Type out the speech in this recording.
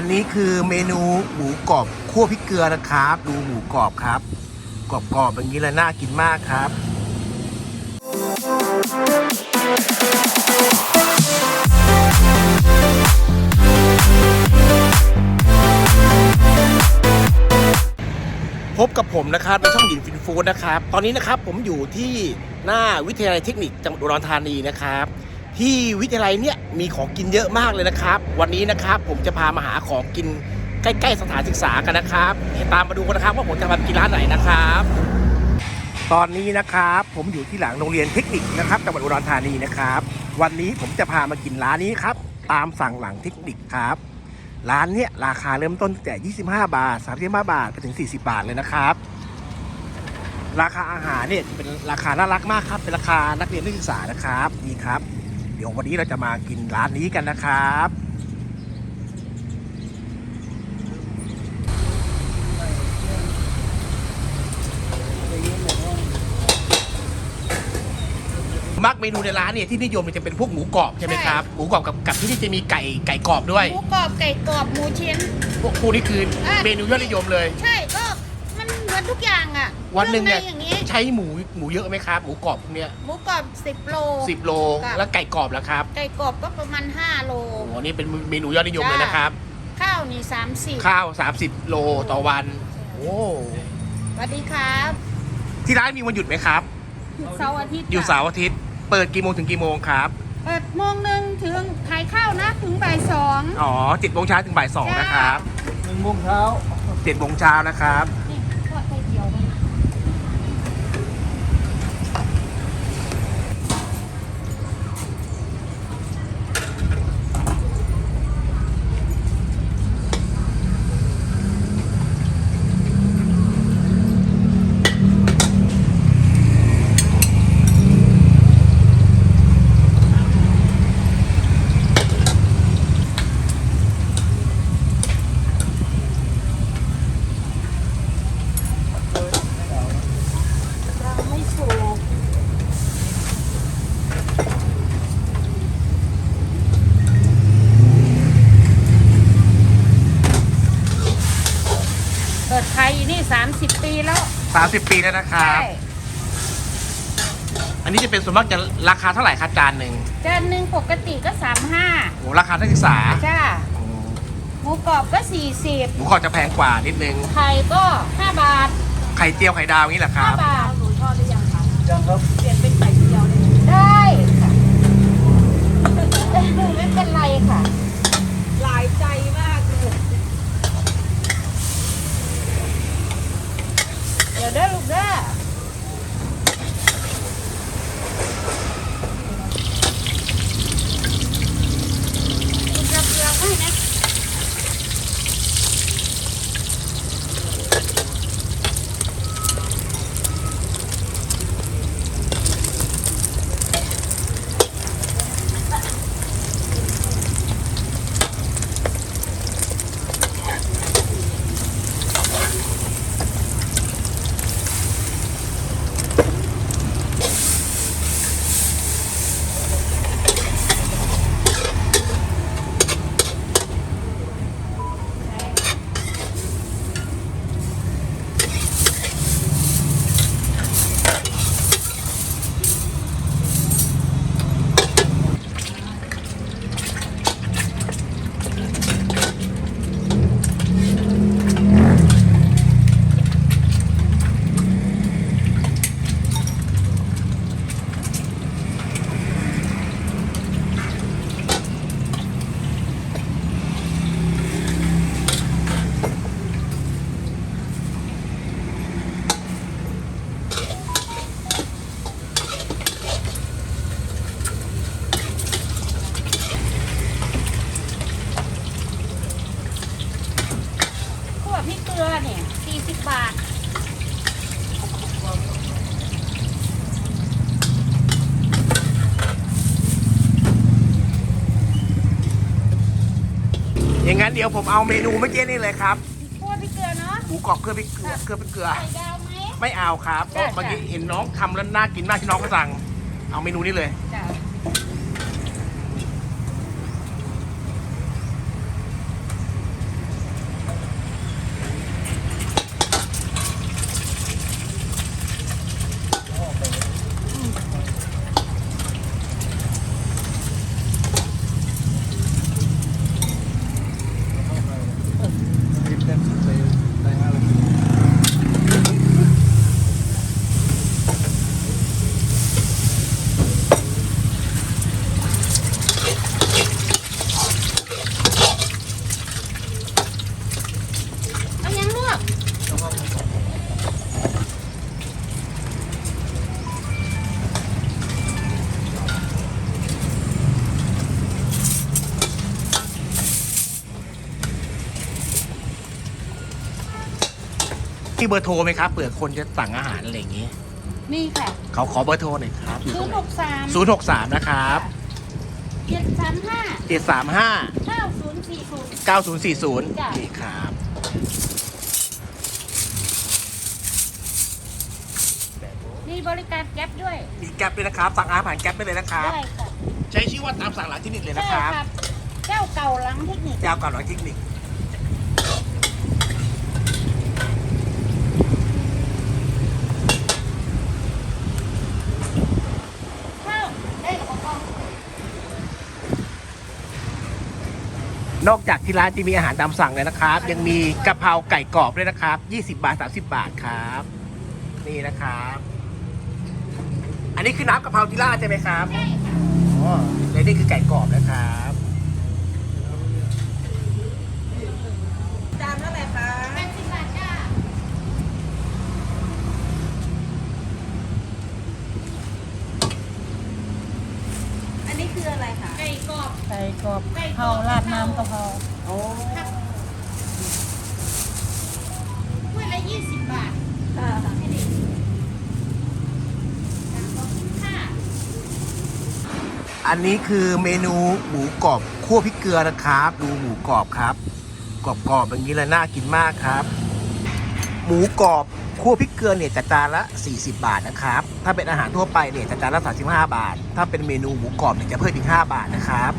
อันนี้คือเมนูหมูกรอบคั่วพริกเกลือนะครับ ดูหมูกรอบครับกรอบๆอย่างนี้เลยน่ากินมากครับพบกับผมนะครับในช่องหยินฟินฟู้ดนะครับ ตอนนี้นะครับผมอยู่ที่หน้าวิทยาลัยเทคนิคจังหวัดอุดรธานีนะครับ ที่วิทยาลัยเนี่ยมีของกินเยอะมากเลยนะครับ วันนี้นะครับผมจะพามาหาของกินใกล้ ๆ สถานศึกษากันนะครับเดี๋ยวตามมาดูกันนะครับว่าผมจะพาไปกินร้านไหนนะครับ ตอนนี้นะครับผมอยู่ที่หลังโรงเรียนเทคนิคนะครับจังหวัดอุดรธานีนะครับ วันนี้ผมจะพามากินร้านนี้ครับตามสั่งหลังเทคนิคครับ ร้านเนี้ยราคาเริ่มต้นแต่ 25 บาท 35 บาทไปถึง 40 บาทเลยนะครับ ราคาอาหารเนี่ยเป็นราคาน่ารักมากครับเป็นราคานักเรียนนักศึกษานะครับนี่ครับ เดี๋ยววันนี้เราจะมากินร้านนี้กันนะครับ มักเมนูในร้านเนี่ยที่นิยมเนี่ยจะเป็นพวกหมูกรอบใช่ไหมครับ หมูกรอบกับกับที่นี่จะมีไก่ไก่กรอบด้วย หมูกรอบไก่กรอบหมูชิ้น พวกพวกนี้คืออะเมนูยอดนิยมเลย ใช่ก็มันเหมือนทุกอย่างอะ วันหนึ่งเนี่ยครื่องใอย่างนี้ใช้หมูหมูเยอะไหมครับ หมูกรอบพวกเนี้ยหมูกรอบสิบโล สิบโลครับแล้วไก่กรอบแล้วครับไก่กรอบก็ประมาณห้าโล โอ้โหนี่เป็นเมนูยอดนิยมเลยนะครับ ข้าวนี่สามสิบข้าว 30 โลต่อวัน โอ้สวัสดีครับที่ร้านมีวันหยุดไหมครับ เสาร์อาทิตย์อยู่เสาร์อาทิตย์เปิดกี่โมงถึงกี่โมงครับเปิดโมงหนึ่งถึงขายข้าวนะถึงบ่ายสอง อ๋อเจ็ดโมงเช้าถึงบ่ายสองจ้านนะครับหนึ่งโมงเช้าเจ็ดโมงเช้านะครับ นี่ทอดไข่เจียวมัน ไม่สุกเปิดขายอยู่นี่30 ปีแล้ว 30 ปีแล้วนะครับอันนี้จะเป็นส่วนมากจะราคาเท่าไหร่ครับจานหนึ่งจานหนึ่งปกติก็โอ้ราคานักศึกษา35จ้าโอ้หมูกรอบก็หมูกรอบจะแพงกว่านิดนึง40ไข่ก็5บาทไข่เจียวไข่ดาวอย่างนี้แหละครับ5บาทยังครับ ย่างนั้นเดี๋ยวผมเอาเมนูเมื่อกี้นี่เลยครับขวดพริกเกลือเนาะหมูกรอบเครื่องพริกเกลือเครื่องพริกเกลือ ไข่ดาวไหมไม่เอาครับเพจ้ะราะเมื่อกี้จ้ะเห็นน้องทำแล้วน่ากินมากที่น้องก็สั่ง เอาเมนูนี้เลย จ้ะ ที่เบอร์โทรไหมครับเผื่อคนจะสั่งอาหารอะไรอย่างงี้นี่ค่ะเขาขอเบอร์โทรหน่อยครับอยู่ศูตรนงย์ไหนหกสามศูนย์หกสามนะครับเจ็ดสามห้าเจ็ดสามห้าเก้าศูนย์สี่ศูนย์ เก้าศูนย์สี่ศูนย์จ้ะ นี่ครับมีบริการแก๊ปด้วย มีแก๊ปด้วยนะครับ สั่งอาหารผ่านแก๊ปได้เลยนะครับ ได้ค่ะใช้ชื่อว่าตามสั่งหลังเทคนิคเลยนะใช่ครับ ครับเจ้าเก่าหลังเทคนิคยาวกว่าหลังเทคนิค ข้าวได้หรือเปล่าน อกจากที่ร้านจะมีอาหารตามสั่งเลยนะครับ ยังมีกะเพราไก่กรอบด้วยนะครับ 20 บาท 30 บาทครับ นี่นะครับ อันนี้คือน้ำกะเพราที่ราดใช่ไหมครับใช่ค่ะอ๋อและนี่คือไก่กรอบนะครับ จานเท่าไหร่คะ แปดสิบบาทจ้า อันนี้คืออะไรคะ ไก่กรอบ ไก่กรอบไก่กรข้าอวบราดน้ำกะเพราโอ้ถ้วยละยี่สิบบาทค่ะให้เด็กจ้ะขอบคุณค่ะอันนี้คือเมนูหมูกรอบคั่วพริกเกลือนะครับ ดูหมูกรอบครับ กรอบๆอย่างนี้เลยน่ากินมากครับ หมูกรอบคั่วพริกเกลือเนี่ยจะจานละ 40 บาทนะครับ ถ้าเป็นอาหารทั่วไปเนี่ยจะจานละ 35 บาท ถ้าเป็นเมนูหมูกรอบเนี่ยจะเพิ่มอีก 5 บาทนะครับ